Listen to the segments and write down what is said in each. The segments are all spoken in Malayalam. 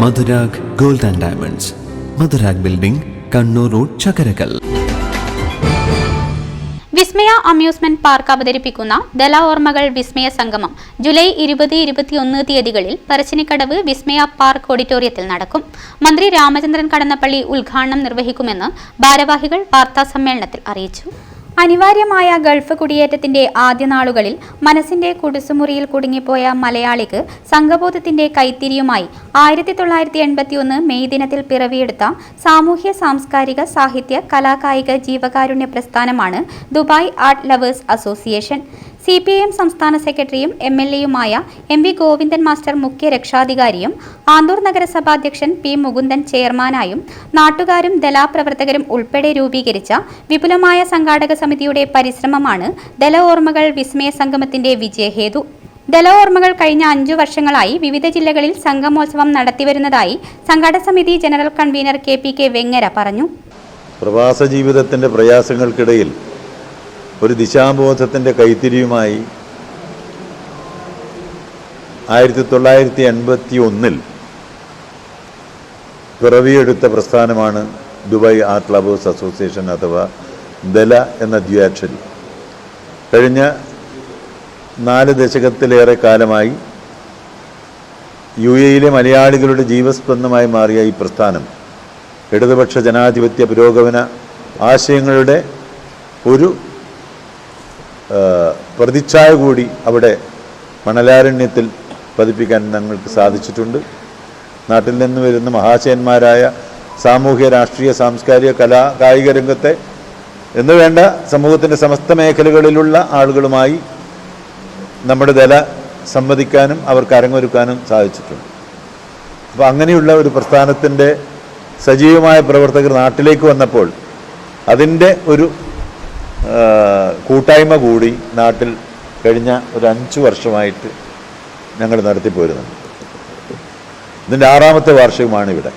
Madhurag gold and diamonds. Madhurag building Kannur road Chakkarakkal Vismaya amusement park അവതരിപ്പിക്കുന്ന ദല ഓർമ്മകൾ വിസ്മയ സംഗമം ജൂലൈ ഇരുപത് ഇരുപത്തിയൊന്ന് തീയതികളിൽ പറശ്ശിനിക്കടവ് വിസ്മയ പാർക്ക് ഓഡിറ്റോറിയത്തിൽ നടക്കും. മന്ത്രി രാമചന്ദ്രൻ കടന്നപ്പള്ളി ഉദ്ഘാടനം നിർവഹിക്കുമെന്ന് ഭാരവാഹികൾ വാർത്താസമ്മേളനത്തിൽ അറിയിച്ചു. അനിവാര്യമായ ഗൾഫ് കുടിയേറ്റത്തിന്റെ ആദ്യ നാളുകളിൽ മനസ്സിന്റെ കുടുസുമുറിയിൽ കുടുങ്ങിപ്പോയ മലയാളിക്ക് സംഘബോധത്തിന്റെ കൈത്തിരിയുമായി ആയിരത്തി തൊള്ളായിരത്തി എൺപത്തിയൊന്ന് മെയ് ദിനത്തിൽ പിറവിയെടുത്ത സാമൂഹ്യ സാംസ്കാരിക സാഹിത്യ കലാകായിക ജീവകാരുണ്യ പ്രസ്ഥാനമാണ് Dubai art lovers association. C P I M സംസ്ഥാന സെക്രട്ടറിയും എം എൽ എയുമായ എം വി ഗോവിന്ദൻ മാസ്റ്റർ മുഖ്യ രക്ഷാധികാരിയും ആന്തൂർ നഗരസഭാ അധ്യക്ഷൻ പി മുകുന്ദൻ ചെയർമാനായും നാട്ടുകാരും ദലാപ്രവർത്തകരും ഉൾപ്പെടെ രൂപീകരിച്ച വിപുലമായ സംഘാടക സമിതിയുടെ പരിശ്രമമാണ് ദല ഓർമ്മകൾ വിസ്മയ സംഗമത്തിന്റെ വിജയഹേതു. ദല ഓർമ്മകൾ കഴിഞ്ഞ അഞ്ചു വർഷങ്ങളായി വിവിധ ജില്ലകളിൽ സംഗമോത്സവം നടത്തിവരുന്നതായി സംഘാടക സമിതി general convener K P K Vengara പറഞ്ഞു. പ്രവാസ ജീവിതത്തിന്റെ പ്രയാസങ്ങൾക്കിടയിൽ ഒരു ദിശാബോധത്തിന്റെ കൈത്തിരിയുമായി ആയിരത്തി തൊള്ളായിരത്തി എൺപത്തി ഒന്നിൽ പിറവിയെടുത്ത പ്രസ്ഥാനമാണ് ദുബായ് ആർട്ട് ലവേഴ്സ് അസോസിയേഷൻ അഥവാ ദല എന്ന ദ്വിയാക്ഷരി. കഴിഞ്ഞ നാല് ദശകത്തിലേറെ കാലമായി യു എയിലെ മലയാളികളുടെ ജീവസ്പന്ദമായി മാറിയ ഈ പ്രസ്ഥാനം ഇടതുപക്ഷ ജനാധിപത്യ പുരോഗമന ആശയങ്ങളുടെ ഒരു പ്രതിച്ഛായ കൂടി അവിടെ മണലാരണ്യത്തിൽ പതിപ്പിക്കാൻ ഞങ്ങൾക്ക് സാധിച്ചിട്ടുണ്ട്. നാട്ടിൽ നിന്ന് വരുന്ന മഹാശയന്മാരായ സാമൂഹ്യ രാഷ്ട്രീയ സാംസ്കാരിക കലാ കായിക രംഗത്തെ എന്ന് വേണ്ട സമൂഹത്തിന്റെ സമസ്ത മേഖലകളിലുള്ള ആളുകളുമായി നമ്മുടെ നില സംവദിക്കാനും അവർക്ക് അരങ്ങൊരുക്കാനും സാധിച്ചിട്ടുണ്ട്. അപ്പോൾ അങ്ങനെയുള്ള ഒരു പ്രസ്ഥാനത്തിന്റെ സജീവമായ പ്രവർത്തകർ നാട്ടിലേക്ക് വന്നപ്പോൾ അതിന്റെ ഒരു കൂട്ടായ്മ കൂടി നാട്ടിൽ കഴിഞ്ഞ ഒരു അഞ്ച് വർഷമായിട്ട് ഞങ്ങൾ നടത്തിപ്പോരുന്നുണ്ട് ഇതിന്റെ ആറാമത്തെ വാർഷികമാണ് ഇവിടെ.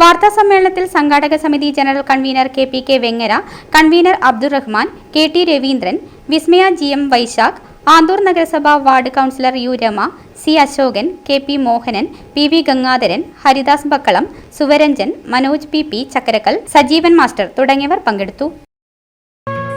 വാർത്താ സമ്മേളനത്തിൽ സംഘാടക സമിതി general convener K P K Vengara convener Abdurahman K T Raveendran Vismaya G M Vaisakh Anthoor നഗരസഭ ward councillor U Rama C Asokan K P Mohanan P V Gangadharan Haridas Bakkalam Suvaranjan Manoj P P Chakkarakkal Sajeevan master തുടങ്ങിയവർ പങ്കെടുത്തു.